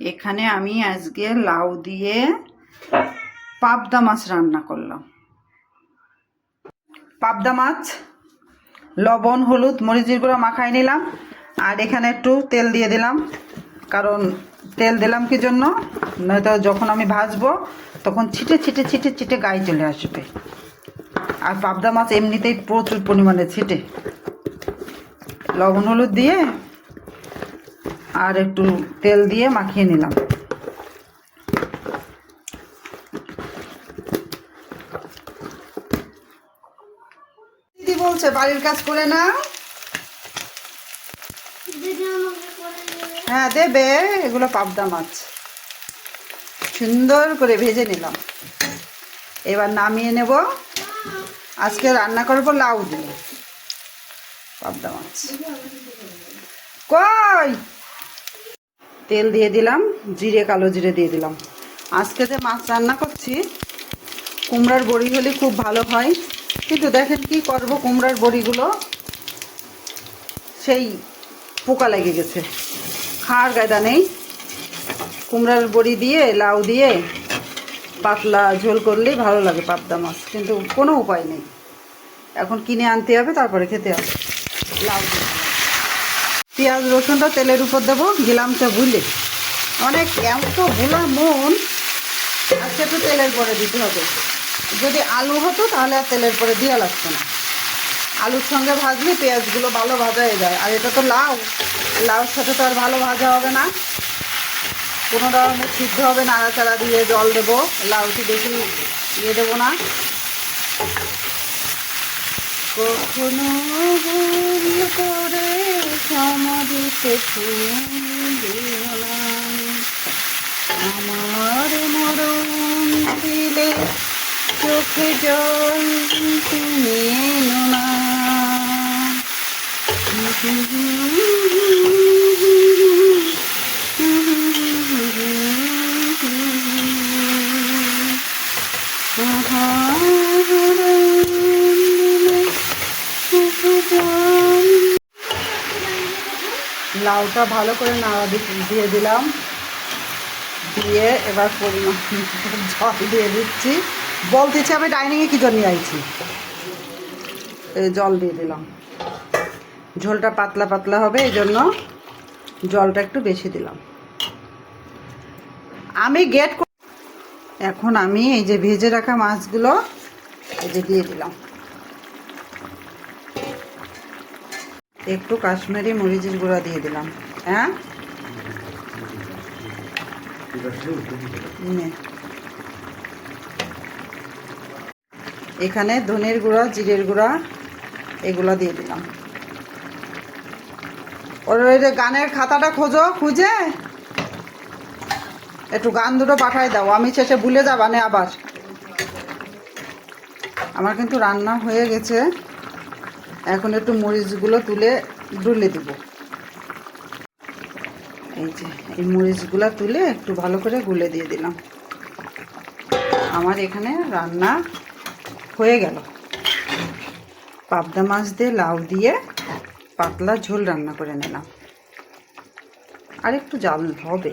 এখানে আমি আজকে লাউ দিয়ে পাবদা মাছ রান্না করলাম। পাবদা মাছ, লবণ, হলুদ, মরিচের গুঁড়ো মাখাই নিলাম। আর এখানে একটু তেল দিয়ে দিলাম। কারণ তেল দিলাম কি জন্য? নয়তো যখন আমি ভাজবো, তখন ছিটে ছিটে ছিটে ছিটে গায়ে চলে আসবে। আর পাবদা মাছ এমনিতেই প্রচুর পরিমাণে ছিটে। লবণ, হলুদ দিয়ে আর একটু তেল দিয়ে মাখিয়ে নিলাম। দিদি বলছে বাড়ির কাজ করে না? হ্যাঁ দেবে এগুলো পাবদা মাছ। সুন্দর করে ভেজে নিলাম। এবার নামিয়ে নেব। আজকে রান্না করব লাউ দিয়ে। পাবদা মাছ। কই? তেল দিয়ে দিলাম, জিরে, কালো জিরে দিয়ে দিলাম। আজকে যে মাছ রান্না করছি, কুমড়ার বড়ি হলে খুব ভালো হয়। কিন্তু দেখেন কি করব, কুমড়ার বড়িগুলো সেই পোকা লেগে গেছে। খাওয়ার গায়দা নেই। কুমড়ার বড়ি দিয়ে, লাউ দিয়ে পাতলা ঝোল করলেই ভালো লাগে পাবদা মাছ, কিন্তু কোনো উপায় নেই। এখন কিনে আনতে হবে, তারপরে খেতে হবে। লাউ দিয়ে পেঁয়াজ রসুনটা তেলের উপর দেবো গিলামটা বুলে অনেক এত ভুলা মন আজকে একটু তেলের পরে দিতে হবে। যদি আলু হতো তাহলে আর তেলের পরে দেওয়া লাগতো না। আলুর সঙ্গে ভাজলে পেঁয়াজগুলো ভালো ভাজা হয়ে যায়। আর এটা তো লাউ, লাউর সাথে তো আর ভালো ভাজা হবে না। কোনো রকমের সিদ্ধ হবে, নাড়াচাড়া দিয়ে জল দেবো, লাউটি বেশি ইয়ে দেবো না। কখনো ভুল করে সমাধিতে দিও না আমার মরণ দিলে চোখে জল তুমি না। লাউটা ভালো করে নাড়া দিয়ে দিলাম। দিয়ে এবার জল দিয়ে দিচ্ছি। বলতেছি আমি ডাইনিংয়ে কী জন্য আইছি? এই জল দিয়ে দিলাম। ঝোলটা পাতলা পাতলা হবে, এই জন্য জলটা একটু বেশি দিলাম। আমি গেট এখন আমি এই যে ভেজে রাখা মাছগুলো এই যে দিয়ে দিলাম। একটু কাশ্মীরি মরিচের গুঁড়া দিয়ে দিলাম। হ্যাঁ? এখানে ধনের গুঁড়া, জিরের গুঁড়া, এগুলো দিয়ে দিলাম। ওর ওই যে গানের খাতাটা খোঁজো, খুঁজে? একটু গান দুটো পাঠাই দাও, আমি শেষে ভুলে যাবা না আবার। আমার কিন্তু রান্না হয়ে গেছে। এখন একটু মরিচগুলো তুলে ডুলে দিব। এই যে, এই মরিচগুলো তুলে একটু ভালো করে গুলে দিয়ে দিলাম। আমার এখানে রান্না হয়ে গেল। পাবদা মাছ দিয়ে লাউ দিয়ে পাতলা ঝোল রান্না করে নিলাম। আর একটু জাল হবে।